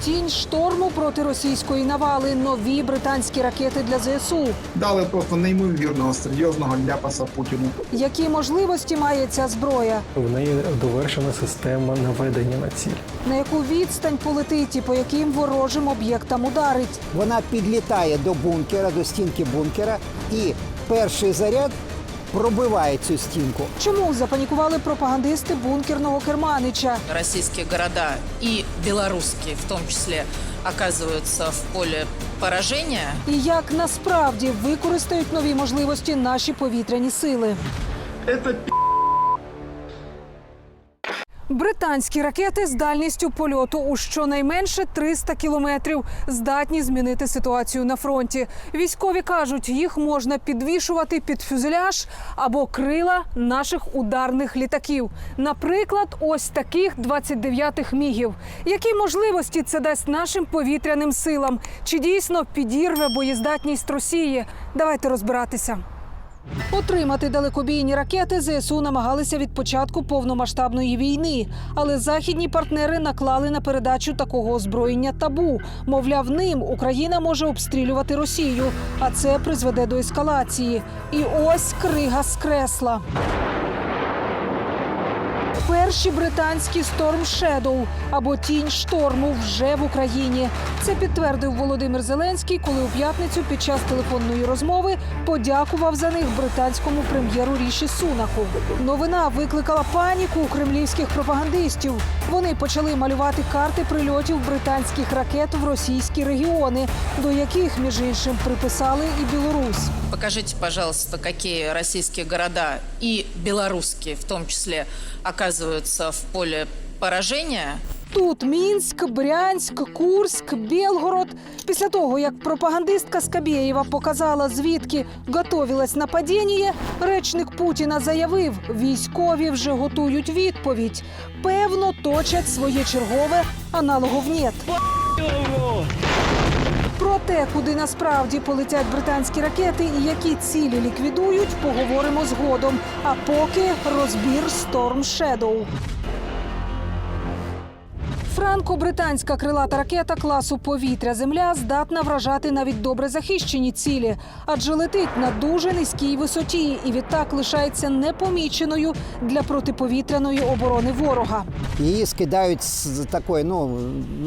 тінь шторму проти російської навали. Нові британські ракети для ЗСУ. Дали просто неймовірного серйозного ляпаса Путіну. Які можливості має ця зброя? В неї довершена система наведення на ціль. На яку відстань полетить і по яким ворожим об'єктам ударить? Вона підлітає до бункера, до стінки бункера, і перший заряд пробиває цю стінку. Чому запанікували пропагандисти бункерного керманича? Російські города і білоруські, в тому числі, оказуються в полі пораження. І як насправді використають нові можливості наші повітряні сили? Британські ракети з дальністю польоту у щонайменше 300 кілометрів здатні змінити ситуацію на фронті. Військові кажуть, їх можна підвішувати під фюзеляж або крила наших ударних літаків. Наприклад, ось таких 29-х мігів. Які можливості це дасть нашим повітряним силам? Чи дійсно підірве боєздатність Росії? Давайте розбиратися. Отримати далекобійні ракети ЗСУ намагалися від початку повномасштабної війни, але західні партнери наклали на передачу такого озброєння табу. Мовляв, ним Україна може обстрілювати Росію, а це призведе до ескалації. І ось крига з кресла. Перші британські Storm Shadow або тінь шторму вже в Україні. Це підтвердив Володимир Зеленський, коли у п'ятницю під час телефонної розмови подякував за них британському прем'єру Ріші Сунаку. Новина викликала паніку у кремлівських пропагандистів. Вони почали малювати карти прильотів британських ракет в російські регіони, до яких між іншим приписали і Білорусь. покажите, пожалуйста, какие российские города и белорусские в том числе оказываются в поле поражения. Тут Мінськ, Брянськ, Курськ, Білгород. Після того, як пропагандистка Скабєєва показала, звідки готовілось нападіння, речник Путіна заявив, військові вже готують відповідь. Певно, точать своє чергове аналогов «нет». Про те, куди насправді полетять британські ракети і які цілі ліквідують, поговоримо згодом. А поки розбір Storm Shadow. Франко-британська крилата ракета класу повітря-земля здатна вражати навіть добре захищені цілі, адже летить на дуже низькій висоті і відтак лишається непоміченою для протиповітряної оборони ворога. Її скидають з такої ну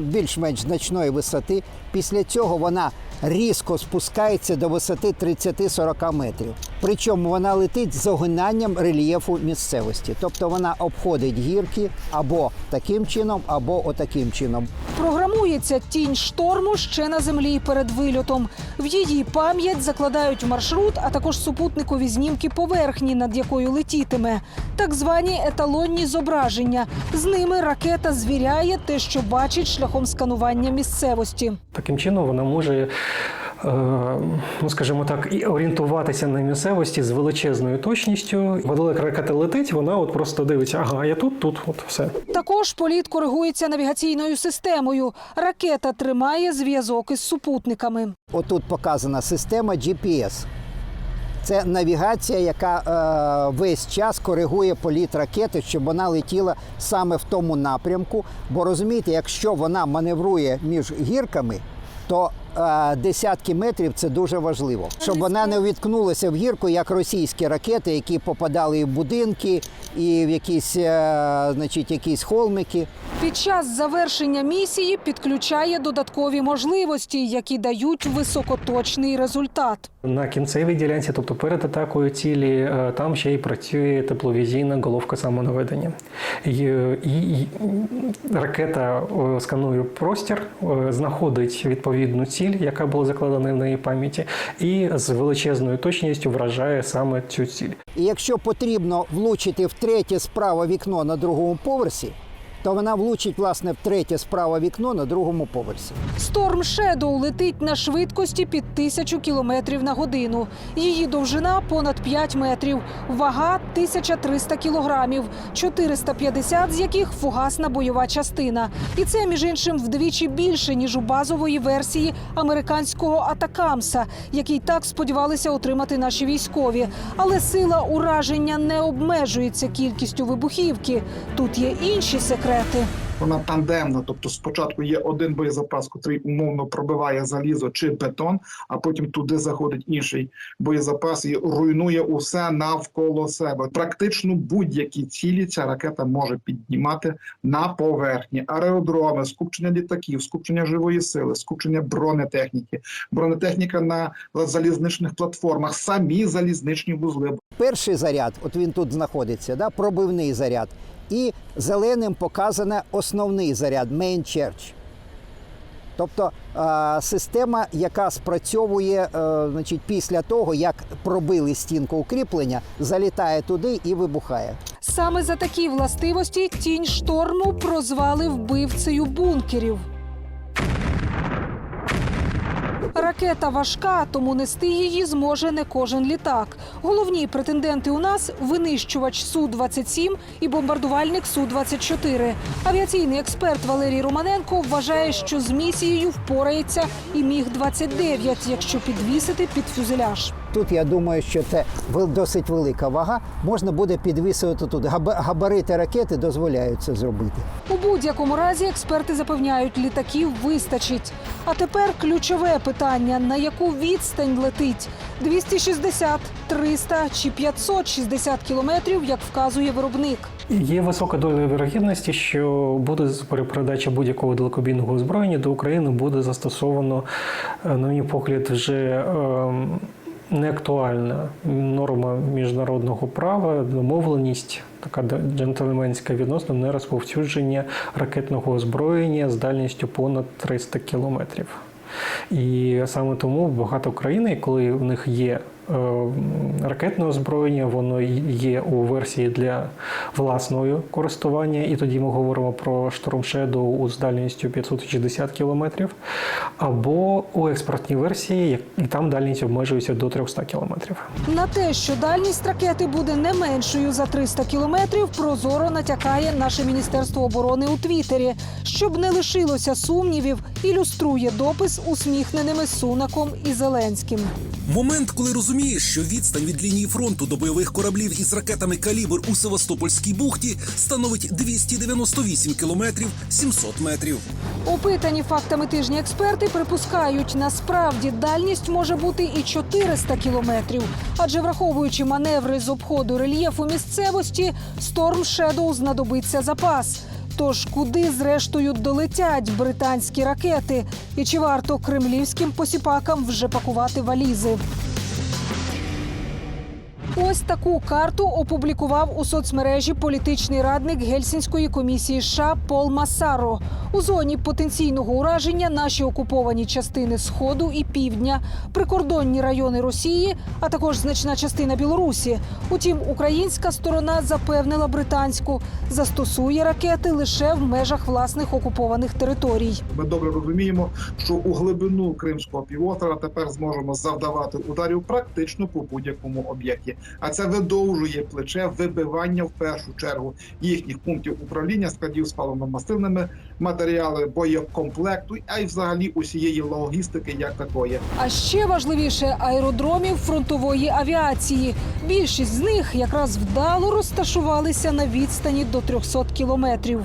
більш-менш значної висоти. Після цього вона різко спускається до висоти 30-40 метрів. Причому вона летить з огинанням рельєфу місцевості, тобто вона обходить гірки або таким чином, або отаким чином. Програмується тінь шторму ще на землі перед вильотом. В її пам'ять закладають маршрут, а також супутникові знімки поверхні, над якою летітиме. Так звані еталонні зображення. З ними ракета звіряє те, що бачить шляхом сканування місцевості. Таким чином вона може, е, ну скажімо так, і орієнтуватися на місцевості з величезною точністю. Велика ракета летить, вона от просто дивиться, ага, я тут, тут, от все. Також політ коригується навігаційною системою. Ракета тримає зв'язок із супутниками. Отут показана система GPS. Це навігація, яка е, весь час коригує політ ракети, щоб вона летіла саме в тому напрямку. Бо розумієте, якщо вона маневрує між гірками, то е, десятки метрів це дуже важливо, щоб вона не увіткнулася в гірку, як російські ракети, які попадали і в будинки, і в якісь, е, значить, якісь холмики. Під час завершення місії підключає додаткові можливості, які дають високоточний результат. На кінцевій ділянці, тобто перед атакою цілі, е, там ще й працює тепловізійна головка самонаведення. І, і, і ракета е, сканує простір, е, знаходить відповідну ціль, яка була закладена в неї пам'яті, і з величезною точністю вражає саме цю ціль. І якщо потрібно влучити в третє справа вікно на другому поверсі, то вона влучить власне в третє справа вікно на другому поверсі. Storm Shadow летить на швидкості під тисячу кілометрів на годину. Її довжина понад 5 метрів, вага 1300 кілограмів, 450 з яких фугасна бойова частина. І це між іншим вдвічі більше ніж у базової версії американського Атакамса, який так сподівалися отримати наші військові. Але сила ураження не обмежується кількістю вибухівки. Тут є інші секрети. Вона тандемна, тобто спочатку є один боєзапас, який умовно пробиває залізо чи бетон, а потім туди заходить інший боєзапас і руйнує усе навколо себе. Практично будь-які цілі ця ракета може піднімати на поверхні. Аеродроми, скупчення літаків, скупчення живої сили, скупчення бронетехніки, бронетехніка на залізничних платформах, самі залізничні вузли. Перший заряд, от він тут знаходиться, да, пробивний заряд. І зеленим показано основний заряд main charge. Тобто е, система, яка спрацьовує е, значить, після того, як пробили стінку укріплення, залітає туди і вибухає. Саме за такі властивості тінь шторму прозвали вбивцею бункерів. Ракета важка, тому нести її зможе не кожен літак. Головні претенденти у нас винищувач Су-27 і бомбардувальник Су-24. Авіаційний експерт Валерій Романенко вважає, що з місією впорається і Міг-29, якщо підвісити під фюзеляж. Тут я думаю, що це досить велика вага. Можна буде підвісувати тут. Габа- Габарити ракети дозволяють це зробити. У будь-якому разі експерти запевняють, літаків вистачить. А тепер ключове питання: на яку відстань летить? 260, 300 чи 560 кілометрів, як вказує виробник. Є висока доля вірогідності, що буде з- при будь-якого далекобійного озброєння до України буде застосовано, е, на мій погляд, вже ем, не актуальна норма міжнародного права, домовленість, така джентльменська відносно нерозповсюдження ракетного озброєння з дальністю понад 300 кілометрів. І саме тому багато країн, коли в них є ракетне озброєння, воно є у версії для власного користування, і тоді ми говоримо про Storm Shadow з дальністю 560 кілометрів, або у експортній версії, як- і там дальність обмежується до 300 кілометрів. На те, що дальність ракети буде не меншою за 300 кілометрів, прозоро натякає наше міністерство оборони у Твіттері. Щоб не лишилося сумнівів, ілюструє допис усміхненими Сунаком і Зеленським. Момент, коли розумієш, що відстань від лінії фронту до бойових кораблів із ракетами калібр у Севастопольській бухті становить 298 кілометрів 700 метрів. Опитані фактами тижні експерти припускають, насправді дальність може бути і 400 кілометрів. Адже враховуючи маневри з обходу рельєфу місцевості, Storm Shadow знадобиться запас. Тож куди зрештою долетять британські ракети? І чи варто кремлівським посіпакам вже пакувати валізи? Ось таку карту опублікував у соцмережі політичний радник Гельсінської комісії США Пол Масаро. У зоні потенційного ураження наші окуповані частини Сходу і Півдня, прикордонні райони Росії, а також значна частина Білорусі. Утім, українська сторона запевнила британську, застосує ракети лише в межах власних окупованих територій. Ми добре розуміємо, що у глибину Кримського півострова тепер зможемо завдавати ударів практично по будь-якому об'єкті. А це видовжує плече вибивання в першу чергу їхніх пунктів управління складів з паливно-мастильними матеріали, боєкомплекту, а й взагалі усієї логістики як такої. А ще важливіше аеродромів фронтової авіації. Більшість з них якраз вдало розташувалися на відстані до 300 кілометрів.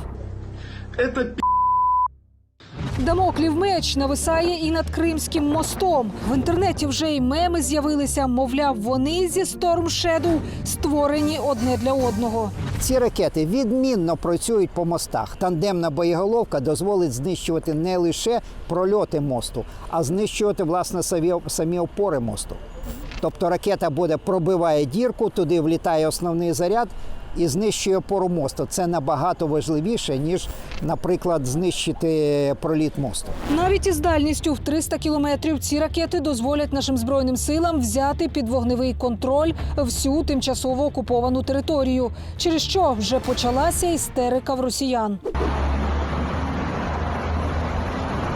Дамоклів меч нависає і над Кримським мостом. В інтернеті вже й меми з'явилися. Мовляв, вони зі Storm Shadow створені одне для одного. Ці ракети відмінно працюють по мостах. Тандемна боєголовка дозволить знищувати не лише прольоти мосту, а знищувати власне самі, опори мосту. Тобто ракета буде пробиває дірку, туди влітає основний заряд і знищує опору мосту. Це набагато важливіше, ніж, наприклад, знищити проліт мосту. Навіть із дальністю в 300 кілометрів ці ракети дозволять нашим збройним силам взяти під вогневий контроль всю тимчасово окуповану територію, через що вже почалася істерика в росіян.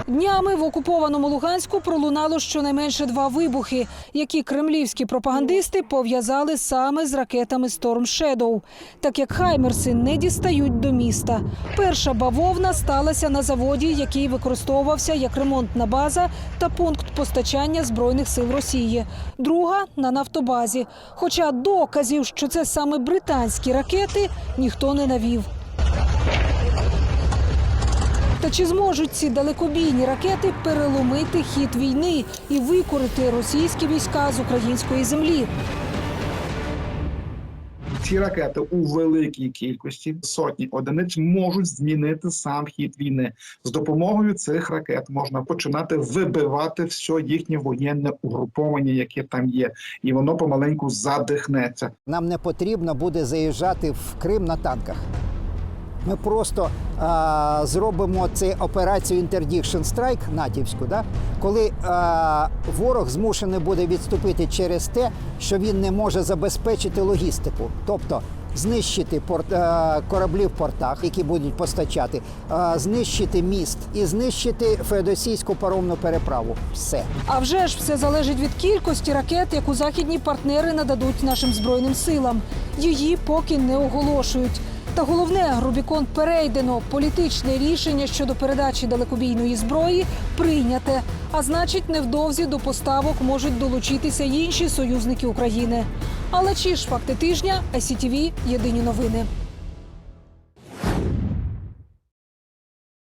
Днями в окупованому Луганську пролунало щонайменше два вибухи, які кремлівські пропагандисти пов'язали саме з ракетами Storm Shadow, так як хаймерси не дістають до міста. Перша бавовна сталася на заводі, який використовувався як ремонтна база та пункт постачання збройних сил Росії. Друга на нафтобазі. Хоча доказів, що це саме британські ракети, ніхто не навів. Та чи зможуть ці далекобійні ракети переломити хід війни і викорити російські війська з української землі? Ці ракети у великій кількості сотні одиниць можуть змінити сам хід війни. З допомогою цих ракет можна починати вибивати все їхнє воєнне угруповання, яке там є, і воно помаленьку задихнеться. Нам не потрібно буде заїжджати в Крим на танках. Ми просто а, зробимо цю операцію Interdiction Strike натівську, да? коли а, ворог змушений буде відступити через те, що він не може забезпечити логістику, тобто знищити порт, кораблі в портах, які будуть постачати, знищити міст і знищити феодосійську паромну переправу. Все. А вже ж все залежить від кількості ракет, яку західні партнери нададуть нашим збройним силам. Її поки не оголошують. Та головне, Рубікон перейдено. Політичне рішення щодо передачі далекобійної зброї прийняте. А значить, невдовзі до поставок можуть долучитися інші союзники України. Але чи ж факти тижня? ICTV – єдині новини.